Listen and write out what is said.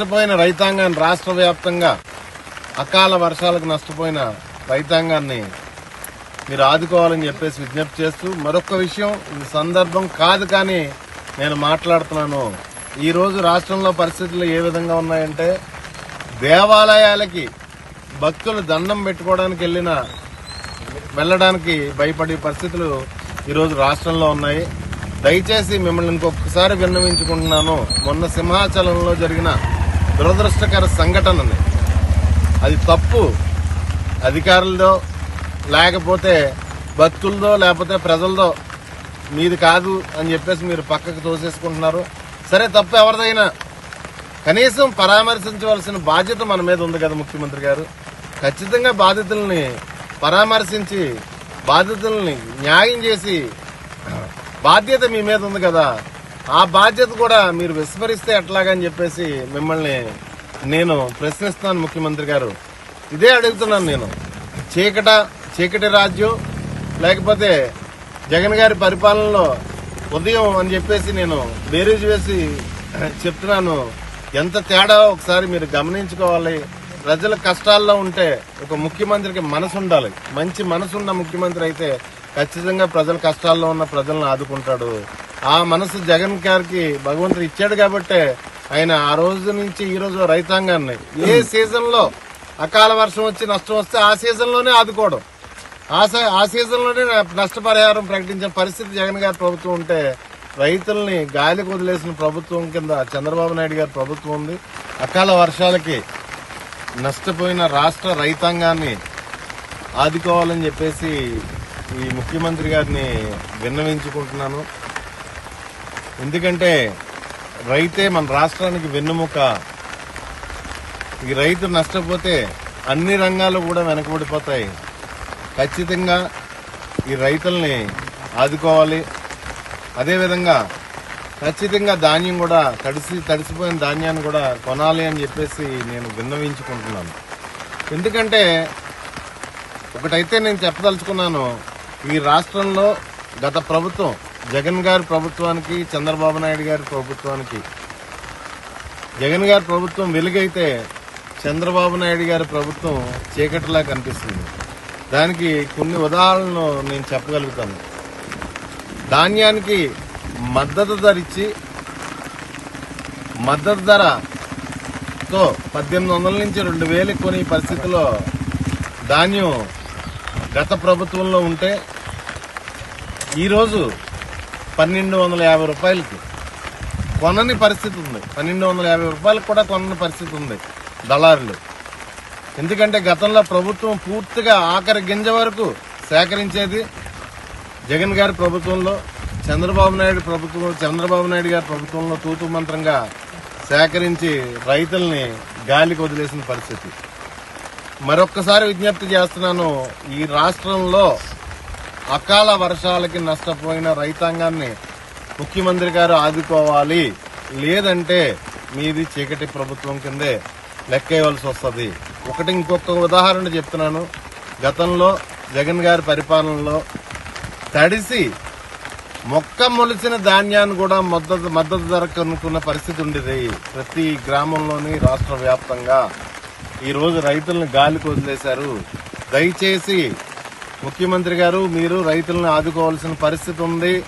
నష్టపోయిన రైతాంగాన్ని రాష్ట్ర వ్యాప్తంగా అకాల వర్షాలకు నష్టపోయిన రైతాంగాన్ని మీరు ఆదుకోవాలని చెప్పేసి విజ్ఞప్తి చేస్తూ మరొక విషయం ఈ సందర్భం కాదు కానీ నేను మాట్లాడుతున్నాను. ఈరోజు రాష్ట్రంలో పరిస్థితులు ఏ విధంగా ఉన్నాయంటే దేవాలయాలకి భక్తులు దండం పెట్టుకోవడానికి వెళ్ళిన వెళ్ళడానికి భయపడే పరిస్థితులు ఈరోజు రాష్ట్రంలో ఉన్నాయి. దయచేసి మిమ్మల్ని ఇంకొకసారి విన్నవించుకుంటున్నాను. మొన్న సింహాచలంలో జరిగిన దురదృష్టకర సంఘటనని అది తప్పు. అధికారులదో లేకపోతే భక్తులదో లేకపోతే ప్రజలదో మీది కాదు అని చెప్పేసి మీరు పక్కకు తోసేసుకుంటున్నారు. సరే తప్పు ఎవరిదైనా. కనీసం పరామర్శించవలసిన బాధ్యత మన మీద ఉంది కదా ముఖ్యమంత్రి గారు. ఖచ్చితంగా బాధితుల్ని పరామర్శించి బాధితుల్ని న్యాయం చేసి బాధ్యత మీ మీద ఉంది కదా. ఆ బాధ్యత కూడా మీరు విస్మరిస్తే ఎట్లాగని చెప్పేసి మిమ్మల్ని నేను ప్రశ్నిస్తాను ముఖ్యమంత్రి గారు. ఇదే అడుగుతున్నాను నేను. చీకట చీకటి రాజ్యం లేకపోతే జగన్ గారి పరిపాలనలో ఉదయం అని చెప్పేసి నేను బేరీజ్ వేసి చెప్తున్నాను. ఎంత తేడా ఒకసారి మీరు గమనించుకోవాలి. ప్రజల కష్టాల్లో ఉంటే ఒక ముఖ్యమంత్రికి మనసు ఉండాలి. మంచి మనసు ఉన్న ముఖ్యమంత్రి అయితే ఖచ్చితంగా ప్రజల కష్టాల్లో ఉన్న ప్రజలను ఆదుకుంటాడు. ఆ మనసు జగన్ గారికి భగవంతుడు ఇచ్చాడు కాబట్టే ఆయన ఆ రోజు నుంచి ఈ రోజు రైతాంగాన్ని. ఏ సీజన్లో అకాల వర్షం వచ్చి నష్టం వస్తే ఆ సీజన్లోనే ఆదుకోవడం. ఆ సీజన్లోనే నష్టపరిహారం ప్రకటించిన పరిస్థితి జగన్ గారి ప్రభుత్వం ఉంటే రైతుల్ని గాలికి వదిలేసిన ప్రభుత్వం కింద చంద్రబాబు నాయుడు గారి ప్రభుత్వం ఉంది. అకాల వర్షాలకి నష్టపోయిన రాష్ట్ర రైతాంగాన్ని ఆదుకోవాలని చెప్పేసి ఈ ముఖ్యమంత్రి గారిని విన్నవించుకుంటున్నాను. ఎందుకంటే రైతే మన రాష్ట్రానికి వెన్నుముక. ఈ రైతు నష్టపోతే అన్ని రంగాలు కూడా వెనకబడిపోతాయి. ఖచ్చితంగా ఈ రైతుల్ని ఆదుకోవాలి. అదేవిధంగా ఖచ్చితంగా ధాన్యం కూడా తడిసి తడిసిపోయిన ధాన్యాన్ని కూడా కొనాలి అని చెప్పేసి నేను విన్నవించుకుంటున్నాను. ఎందుకంటే ఒకటైతే నేను చెప్పదలుచుకున్నాను ఈ రాష్ట్రంలో గత ప్రభుత్వం జగన్ గారి ప్రభుత్వానికి చంద్రబాబు నాయుడు గారి ప్రభుత్వానికి జగన్ గారి ప్రభుత్వం వెలుగైతే చంద్రబాబు నాయుడు గారి ప్రభుత్వం చీకటిలా కనిపిస్తుంది. దానికి కొన్ని ఉదాహరణలు నేను చెప్పగలుగుతాను. ధాన్యానికి మద్దతు ధర ఇచ్చి మద్దతు ధరతో పద్దెనిమిది వందల నుంచి రెండు వేలు కొని పరిస్థితిలో ధాన్యం గత ప్రభుత్వంలో ఉంటే ఈరోజు పన్నెండు వందల యాభై రూపాయలకి కొనని పరిస్థితి ఉంది. పన్నెండు వందల యాభై రూపాయలకు కూడా కొనని పరిస్థితి ఉంది దళారులు. ఎందుకంటే గతంలో ప్రభుత్వం పూర్తిగా ఆఖరి గింజ వరకు సేకరించేది జగన్ గారి ప్రభుత్వంలో చంద్రబాబు నాయుడు ప్రభుత్వం చంద్రబాబు నాయుడు గారి ప్రభుత్వంలో తూతు మంత్రంగా సేకరించి రైతుల్ని గాలికి వదిలేసిన పరిస్థితి. మరొక్కసారి విజ్ఞప్తి చేస్తున్నాను ఈ రాష్ట్రంలో అకాల వర్షాలకి నష్టపోయిన రైతాంగాన్ని ముఖ్యమంత్రి గారు ఆదుకోవాలి. లేదంటే మీది చీకటి ప్రభుత్వం కిందే లెక్కేయవలసి వస్తుంది. ఒకటి ఇంకొక ఉదాహరణ చెప్తున్నాను. గతంలో జగన్ గారి పరిపాలనలో తడిసి మొక్క మొలిచిన ధాన్యాన్ని కూడా మద్దతు మద్దతు ధర కనుక్కున్న పరిస్థితి ఉండేది. ప్రతి గ్రామంలోని రాష్ట్ర వ్యాప్తంగా ఈరోజు రైతులను గాలికి వదిలేశారు. దయచేసి ముఖ్యమంత్రి గారు మీరు రైతులను ఆదుకోవాల్సిన పరిస్థితి ఉంది.